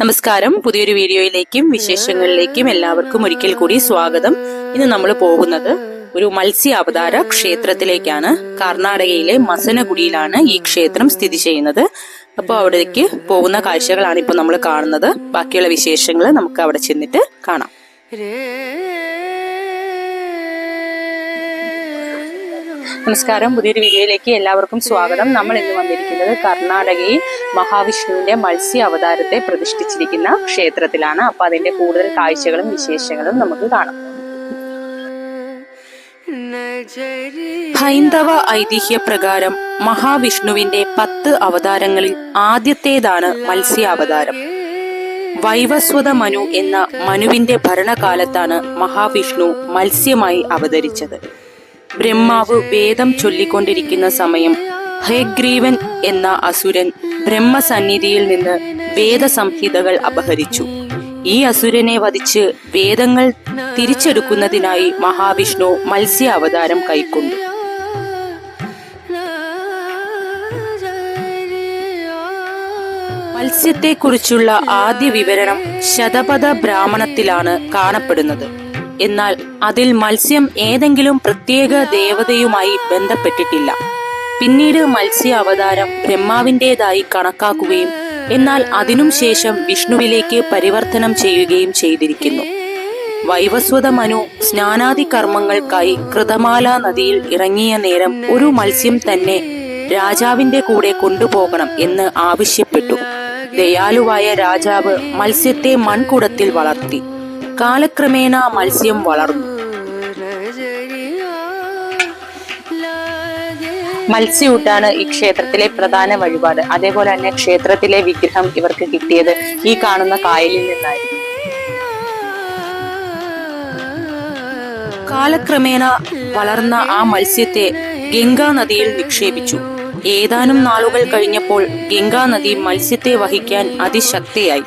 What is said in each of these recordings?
നമസ്കാരം. പുതിയൊരു വീഡിയോയിലേക്കും വിശേഷങ്ങളിലേക്കും എല്ലാവർക്കും ഒരിക്കൽ കൂടി സ്വാഗതം. ഇന്ന് നമ്മൾ പോകുന്നത് ഒരു മത്സ്യ അവതാര ക്ഷേത്രത്തിലേക്കാണ്. കർണാടകയിലെ മസനഗുഡിയിലാണ് ഈ ക്ഷേത്രം സ്ഥിതി ചെയ്യുന്നത്. അപ്പോൾ അവിടേക്ക് പോകുന്ന കാഴ്ചകളാണ് ഇപ്പോൾ നമ്മൾ കാണുന്നത്. ബാക്കിയുള്ള വിശേഷങ്ങൾ നമുക്ക് അവിടെ ചെന്നിട്ട് കാണാം. നമസ്കാരം. പുതിയൊരു വീഡിയോയിലേക്ക് എല്ലാവർക്കും സ്വാഗതം. നമ്മൾ ഇന്ന് വന്നിരിക്കുന്നത് കർണാടകയിൽ മഹാവിഷ്ണുവിന്റെ മത്സ്യ അവതാരത്തെ പ്രതിഷ്ഠിച്ചിരിക്കുന്ന ക്ഷേത്രത്തിലാണ്. അപ്പൊ അതിന്റെ കൂടുതൽ കാഴ്ചകളും വിശേഷങ്ങളും നമുക്ക് കാണാം. ഹൈന്ദവ ഐതിഹ്യ പ്രകാരം മഹാവിഷ്ണുവിന്റെ പത്ത് അവതാരങ്ങളിൽ ആദ്യത്തേതാണ് മത്സ്യ അവതാരം. വൈവസ്വത മനു എന്ന മനുവിന്റെ ഭരണകാലത്താണ് മഹാവിഷ്ണു മത്സ്യമായി അവതരിച്ചത്. ബ്രഹ്മാവ് വേദം ചൊല്ലിക്കൊണ്ടിരിക്കുന്ന സമയം. ഹയഗ്രീവൻ എന്ന അസുരൻ ബ്രഹ്മസന്നിധിയിൽ നിന്ന് വേദസംഹിതകൾ അപഹരിച്ചു. ഈ അസുരനെ വധിച്ച് വേദങ്ങൾ തിരിച്ചെടുക്കുന്നതിനായി മഹാവിഷ്ണു മത്സ്യ അവതാരം കൈക്കൊണ്ടു. മത്സ്യത്തെക്കുറിച്ചുള്ള ആദ്യ വിവരണം ശതപഥ ബ്രാഹ്മണത്തിലാണ് കാണപ്പെടുന്നത്. എന്നാൽ അതിൽ മത്സ്യം ഏതെങ്കിലും പ്രത്യേക ദേവതയുമായി ബന്ധപ്പെട്ടിട്ടില്ല. പിന്നീട് മത്സ്യ അവതാരം ബ്രഹ്മാവിന്റെതായി കണക്കാക്കുകയും എന്നാൽ അതിനും ശേഷം വിഷ്ണുവിലേക്ക് പരിവർത്തനം ചെയ്യുകയും ചെയ്തിരിക്കുന്നു. വൈവസ്വത മനു സ്നാനാദി കർമ്മങ്ങൾക്കായി കൃതമാല നദിയിൽ ഇറങ്ങിയ നേരം ഒരു മത്സ്യം തന്നെ രാജാവിന്റെ കൂടെ കൊണ്ടുപോകണം എന്ന് ആവശ്യപ്പെട്ടു. ദയാലുവായ രാജാവ് മത്സ്യത്തെ മൺകുടത്തിൽ വളർത്തി. കാലക്രമേണ മത്സ്യം വളർന്നു. മത്സ്യൂട്ടാണ് ഈ ക്ഷേത്രത്തിലെ പ്രധാന വഴിപാട്. അതേപോലെ തന്നെ ക്ഷേത്രത്തിലെ വിഗ്രഹം ഇവർക്ക് കിട്ടിയത് ഈ കാണുന്ന കായലിൽ നിന്നായിരുന്നു. കാലക്രമേണ വളർന്ന ആ മത്സ്യത്തെ ഗംഗാ നദിയിൽ നിക്ഷേപിച്ചു. ഏതാനും നാളുകൾ കഴിഞ്ഞപ്പോൾ ഗംഗാ നദി മത്സ്യത്തെ വഹിക്കാൻ അതിശക്തിയായി.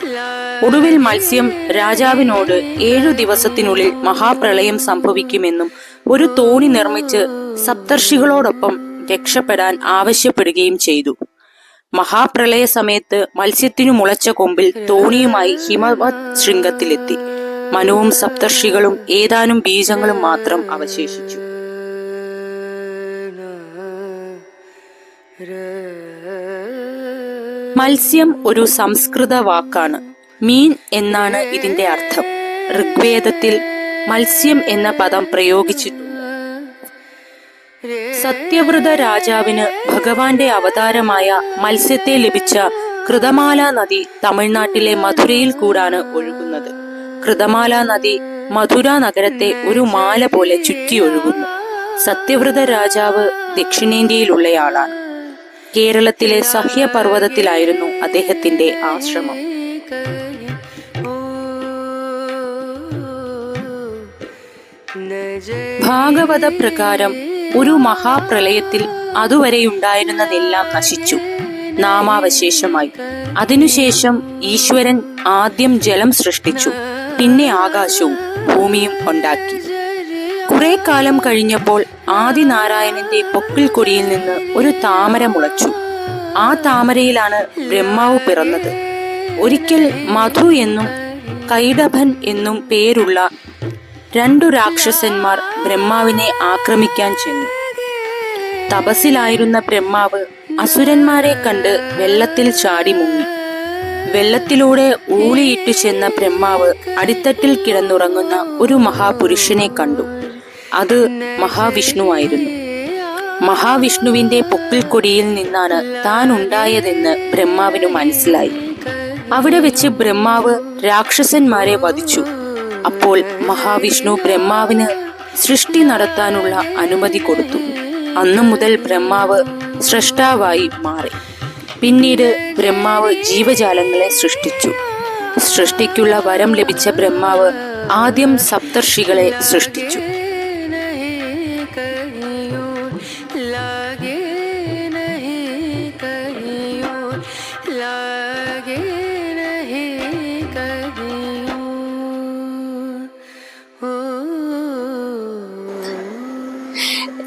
ഒടുവിൽ മത്സ്യം രാജാവിനോട് ഏഴു ദിവസത്തിനുള്ളിൽ മഹാപ്രളയം സംഭവിക്കുമെന്നും ഒരു തോണി നിർമ്മിച്ച് സപ്തർഷികളോടൊപ്പം രക്ഷപ്പെടാൻ ആവശ്യപ്പെടുകയും ചെയ്തു. മഹാപ്രളയ സമയത്ത് മത്സ്യത്തിനു മുളച്ച കൊമ്പിൽ തോണിയുമായി ഹിമവത് ശൃംഗത്തിലെത്തി. മനുവും സപ്തർഷികളും ഏതാനും ബീജങ്ങളും മാത്രം അവശേഷിച്ചു. മത്സ്യം ഒരു സംസ്കൃത വാക്കാണ്. മീൻ എന്നാണ് ഇതിന്റെ അർത്ഥം. ഋഗ്വേദത്തിൽ മത്സ്യം എന്ന പദം പ്രയോഗിച്ചിട്ടുണ്ട്. സത്യവ്രത രാജാവിന് ഭഗവാന്റെ അവതാരമായ മത്സ്യത്തെ ലഭിച്ച കൃതമാല നദി തമിഴ്നാട്ടിലെ മധുരയിൽ കൂടാണ് ഒഴുകുന്നത്. കൃതമാല നദി മധുര നഗരത്തെ ഒരു മാല പോലെ ചുറ്റി ഒഴുകുന്നു. സത്യവ്രത രാജാവ് ദക്ഷിണേന്ത്യയിലുള്ളയാളാണ്. കേരളത്തിലെ സഹ്യപർവതത്തിലായിരുന്നു അദ്ദേഹത്തിന്റെ ആശ്രമം. ഭാഗവത പ്രകാരം ഒരു മഹാപ്രളയത്തിൽ അതുവരെയുണ്ടായിരുന്നതെല്ലാം നശിച്ചു. നാമാവശേഷമായി. അതിനുശേഷം ഈശ്വരൻ ആദ്യം ജലം സൃഷ്ടിച്ചു. പിന്നെ ആകാശവും ഭൂമിയും ഉണ്ടാക്കി. കുറെ കാലം കഴിഞ്ഞപ്പോൾ ആദിനാരായണന്റെ പൊക്കിൽ കൊടിയിൽ നിന്ന് ഒരു താമര മുളച്ചു. ആ താമരയിലാണ് ബ്രഹ്മാവ് പിറന്നത്. ഒരിക്കൽ മധു എന്നും കൈഡഭൻ എന്നും പേരുള്ള രണ്ടു രാക്ഷസന്മാർ ബ്രഹ്മാവിനെ ആക്രമിക്കാൻ ചെന്നു. തപസ്സിലായിരുന്ന ബ്രഹ്മാവ് അസുരന്മാരെ കണ്ട് വെള്ളത്തിൽ ചാടി മുങ്ങി. വെള്ളത്തിലൂടെ ഊളിയിട്ടു ചെന്ന ബ്രഹ്മാവ് അടിത്തട്ടിൽ കിടന്നുറങ്ങുന്ന ഒരു മഹാപുരുഷനെ കണ്ടു. അത് മഹാവിഷ്ണുവായിരുന്നു മഹാവിഷ്ണുവിന്റെ പൊക്കിൾക്കൊടിയിൽ നിന്നാണ് താൻ ഉണ്ടായതെന്ന് ബ്രഹ്മാവിന് മനസ്സിലായി. അവിടെ വെച്ച് ബ്രഹ്മാവ് രാക്ഷസന്മാരെ വധിച്ചു. അപ്പോൾ മഹാവിഷ്ണു ബ്രഹ്മാവിന് സൃഷ്ടി നടത്താനുള്ള അനുമതി കൊടുത്തു. അന്നു മുതൽ ബ്രഹ്മാവ് സൃഷ്ടാവായി മാറി. പിന്നീട് ബ്രഹ്മാവ് ജീവജാലങ്ങളെ സൃഷ്ടിച്ചു. സൃഷ്ടിക്കുള്ള വരം ലഭിച്ച ബ്രഹ്മാവ് ആദ്യം സപ്തർഷികളെ സൃഷ്ടിച്ചു.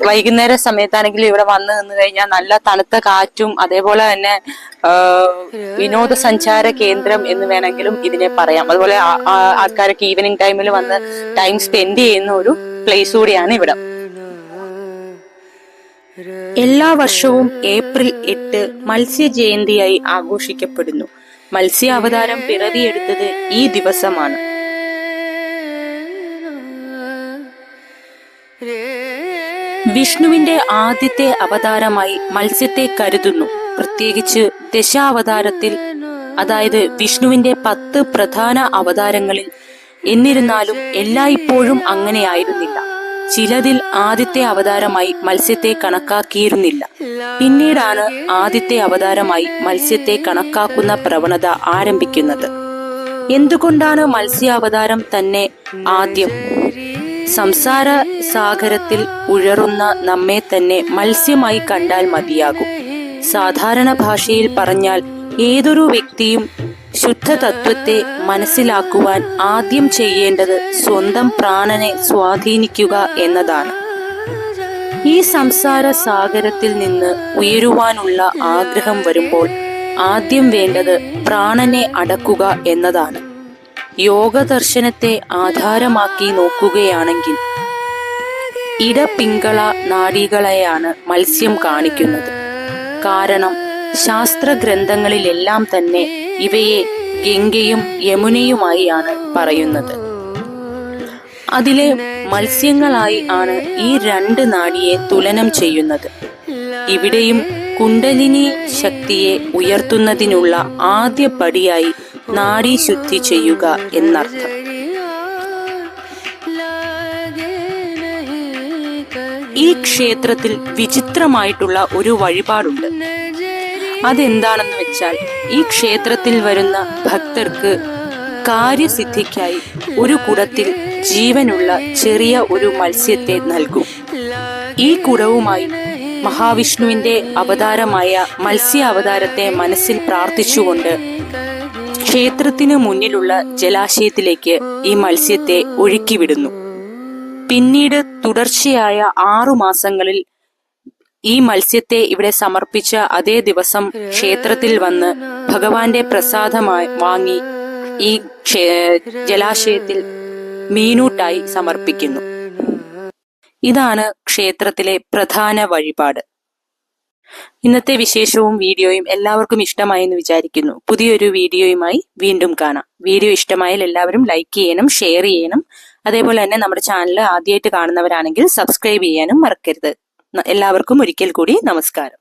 വൈകുന്നേര സമയത്താണെങ്കിലും ഇവിടെ വന്ന് നിന്ന് കഴിഞ്ഞാൽ നല്ല തണുത്ത കാറ്റും അതേപോലെ തന്നെ വിനോദസഞ്ചാര കേന്ദ്രം എന്ന് വേണമെങ്കിലും ഇതിനെ പറയാം. അതുപോലെ ആൾക്കാരൊക്കെ ഈവനിങ് ടൈമിൽ വന്ന് ടൈം സ്പെൻഡ് ചെയ്യുന്ന ഒരു പ്ലേസ് കൂടിയാണ് ഇവിടെ. എല്ലാ വർഷവും ഏപ്രിൽ എട്ട് മത്സ്യ ജയന്തിയായി ആഘോഷിക്കപ്പെടുന്നു. മത്സ്യ അവതാരം പിറവിയെടുത്തത് ഈ ദിവസമാണ്. വിഷ്ണുവിന്റെ ആദ്യത്തെ അവതാരമായി മത്സ്യത്തെ കരുതുന്നു. പ്രത്യേകിച്ച് ദശാവതാരത്തിൽ അതായത് വിഷ്ണുവിന്റെ പത്ത് പ്രധാന അവതാരങ്ങളിൽ എന്നിരുന്നാലും എല്ലായ്പ്പോഴും അങ്ങനെയായിരുന്നില്ല. ചിലതിൽ ആദ്യത്തെ അവതാരമായി മത്സ്യത്തെ കണക്കാക്കിയിരുന്നില്ല. പിന്നീടാണ് ആദ്യത്തെ അവതാരമായി മത്സ്യത്തെ കണക്കാക്കുന്ന പ്രവണത ആരംഭിക്കുന്നത്. എന്തുകൊണ്ടാണ് മത്സ്യാവതാരം തന്നെ ആദ്യം സംസാര സാഗരത്തിൽ ഉഴറുന്ന നമ്മെ തന്നെ മത്സ്യമായി കണ്ടാൽ മതിയാകും. സാധാരണ ഭാഷയിൽ പറഞ്ഞാൽ ഏതൊരു വ്യക്തിയും ശുദ്ധ തത്വത്തെ മനസ്സിലാക്കുവാൻ ആദ്യം ചെയ്യേണ്ടത് സ്വന്തം പ്രാണനെ സ്വാധീനിക്കുക എന്നതാണ്. ഈ സംസാര സാഗരത്തിൽ നിന്ന് ഉയരുവാനുള്ള ആഗ്രഹം വരുമ്പോൾ ആദ്യം വേണ്ടത് പ്രാണനെ അടക്കുക എന്നതാണ്. യോഗദർശനത്തെ ആധാരമാക്കി നോക്കുകയാണെങ്കിൽ ഇടപിങ്കള നാടികളെയാണ് മത്സ്യം കാണിക്കുന്നത്. കാരണം ശാസ്ത്ര ഗ്രന്ഥങ്ങളിലെല്ലാം തന്നെ ഇവയെ ഗംഗയും യമുനയുമായിയാണ് പറയുന്നത്. അതിലെ മത്സ്യങ്ങളായി ആണ് ഈ രണ്ട് നാടിയെ തുലനം ചെയ്യുന്നത്. ഇവിടെയും കുണ്ടലിനി ശക്തിയെ ഉയർത്തുന്നതിനുള്ള ആദ്യ പടിയായി നാഡീശുദ്ധി ചെയ്യുക എന്നർത്ഥം. ഈ ക്ഷേത്രത്തിൽ വിചിത്രമായിട്ടുള്ള ഒരു വഴിപാടുണ്ട്. അതെന്താണെന്ന് വെച്ചാൽ ഈ ക്ഷേത്രത്തിൽ വരുന്ന ഭക്തർക്ക് കാര്യസിദ്ധിക്കായി ഒരു കുടത്തിൽ ജീവനുള്ള ചെറിയ ഒരു മത്സ്യത്തെ നൽകും. ഈ കുടവുമായി മഹാവിഷ്ണുവിന്റെ അവതാരമായ മത്സ്യ അവതാരത്തെ മനസ്സിൽ പ്രാർത്ഥിച്ചുകൊണ്ട് ക്ഷേത്രത്തിന് മുന്നിലുള്ള ജലാശയത്തിലേക്ക് ഈ മത്സ്യത്തെ ഒഴുക്കിവിടുന്നു. പിന്നീട് തുടർച്ചയായ ആറു മാസങ്ങളിൽ ഈ മത്സ്യത്തെ ഇവിടെ സമർപ്പിച്ച അതേ ദിവസം ക്ഷേത്രത്തിൽ വന്ന് ഭഗവാന്റെ പ്രസാദമായി വാങ്ങി ഈ ജലാശയത്തിൽ മീനൂട്ടായി സമർപ്പിക്കുന്നു. ഇതാണ് ക്ഷേത്രത്തിലെ പ്രധാന വഴിപാട്. ഇന്നത്തെ വിശേഷവും വീഡിയോയും എല്ലാവർക്കും ഇഷ്ടമായെന്ന് വിചാരിക്കുന്നു. പുതിയൊരു വീഡിയോയുമായി വീണ്ടും കാണാം. വീഡിയോ ഇഷ്ടമായാൽ എല്ലാവരും ലൈക്ക് ചെയ്യണം ഷെയർ ചെയ്യണം അതേപോലെ തന്നെ നമ്മുടെ ചാനൽ ആദ്യമായിട്ട് കാണുന്നവരാണെങ്കിൽ സബ്സ്ക്രൈബ് ചെയ്യാനും മറക്കരുത്. എല്ലാവർക്കും ഒരിക്കൽ കൂടി നമസ്കാരം.